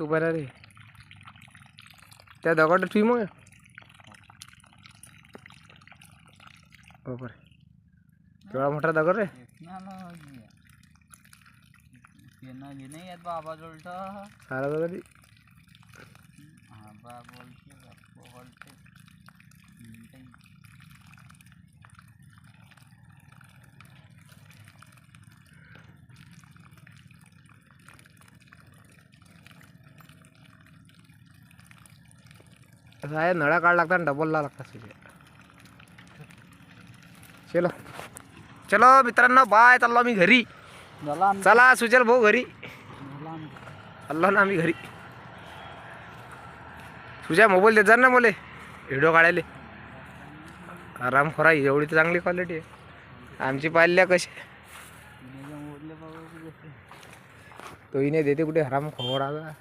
उभारारे त्या दगड ठेवी मग. बापर केवढा मोठा दगड रे. बाबा जोडत सारा दगड असं आहे? नळा काढ लागतात डबल ला लागतात सगळे. चलो. चलो मित्रांनो बाय चाललो आम्ही घरी. चला सुचल भाऊ घरी. चाललो ना आम्ही घरी. तुझ्या मोबाईल देत जा ना मोले. व्हिडिओ काढायले. आराम खरा एवढी तर चांगली क्वालिटी आहे. आमची पाहिल्या कशी? तिने जे मोडले बाबा कुठे? तो हिने देते कुठे? हराम खोडाचा